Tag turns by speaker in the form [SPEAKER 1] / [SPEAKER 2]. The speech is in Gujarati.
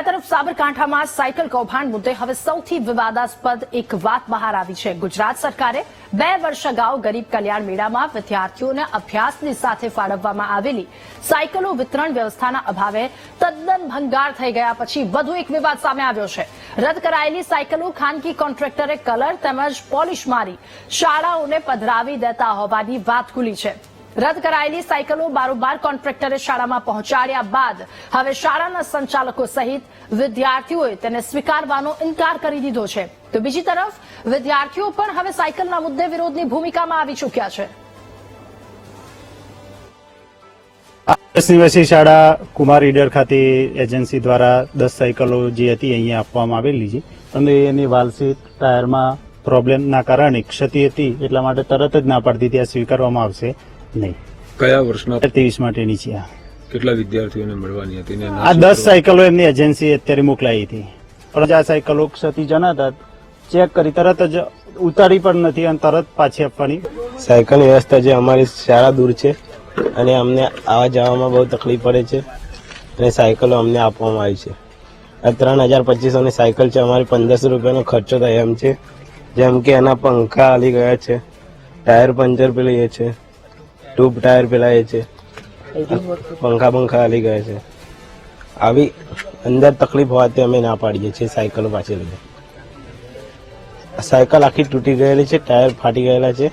[SPEAKER 1] આ તરફ સાબરકાંઠામાં સાયકલ કૌભાંડ મુદ્દે હવે સૌથી વિવાદાસ્પદ એક વાત બહાર આવી છે. ગુજરાત સરકારે બે વર્ષ અગાઉ ગરીબ કલ્યાણ મેળામાં વિદ્યાર્થીઓને અભ્યાસની સાથે ફાળવવામાં આવેલી સાયકલો વિતરણ વ્યવસ્થાના અભાવે તદ્દન ભંગાર થઈ ગયા પછી વધુ એક વિવાદ સામે આવ્યો છે. રદ કરાયેલી સાયકલો ખાનગી કોન્ટ્રાક્ટરે કલર તેમજ પોલિશ મારી શાળાઓને પધરાવી દેતા હોવાની વાત ખુલી છે. રદ કરાયેલી સાયકલો બારોબાર કોન્ટ્રાક્ટરે શાળામાં પહોંચાડ્યા બાદ હવે શાળાના સંચાલકો સહિત વિદ્યાર્થીઓએ તેને સ્વીકારવાનો ઇનકાર કરી દીધો છે. તો બીજી તરફ, વિદ્યાર્થીઓ પણ હવે સાયકલના મુદ્દે વિરોધની ભૂમિકામાં આવી ચૂક્યા છે.
[SPEAKER 2] દિવસીય શાળા કુમાર ઈડર ખાતે એજન્સી દ્વારા દસ સાયકલો જે હતી અહીંયા આપવામાં આવેલી છે. અને એની વાલસીટ ટાયરમાં પ્રોબ્લેમના કારણે ક્ષતિ હતી એટલા માટે તરત જ ના પાડતી ત્યાં સ્વીકારવામાં આવશે. નહીં.
[SPEAKER 3] કયા વર્ષના
[SPEAKER 2] ત્રેવીસ માટેની છે આ.
[SPEAKER 3] કેટલા વિદ્યાર્થીઓને મળવાની હતી
[SPEAKER 2] આ દસ સાયકલો એમની એજન્સી અત્યારે મોકલાઈ હતી. પણ આ સાયકલો જણા હતા ચેક કરી તરત જ ઉતારી પણ નથી અને તરત પાછી આપવાની.
[SPEAKER 4] સાયકલ વ્યવસ્થા જે અમારી શાળા દૂર છે અને અમને આવવા જવામાં બહુ તકલીફ પડે છે અને સાયકલો અમને આપવામાં આવી છે. આ ત્રણ હજાર પચીસોની સાયકલ છે અમારી પંદરસો રૂપિયાનો ખર્ચો થાય એમ છે. જેમ કે એના પંખા હાલી ગયા છે ટાયર પંચર પેલી એ છે. ટ્યુબ ટાયર પેલા છે. પંખા પંખા હાલી ગયા છે. આવી અંદર તકલીફ હોવાથી અમે ના પાડીએ છીએ સાયકલ પાછી લઈએ સાયકલ આખી તૂટી ગયેલી છે, ટાયર ફાટી ગયેલા છે.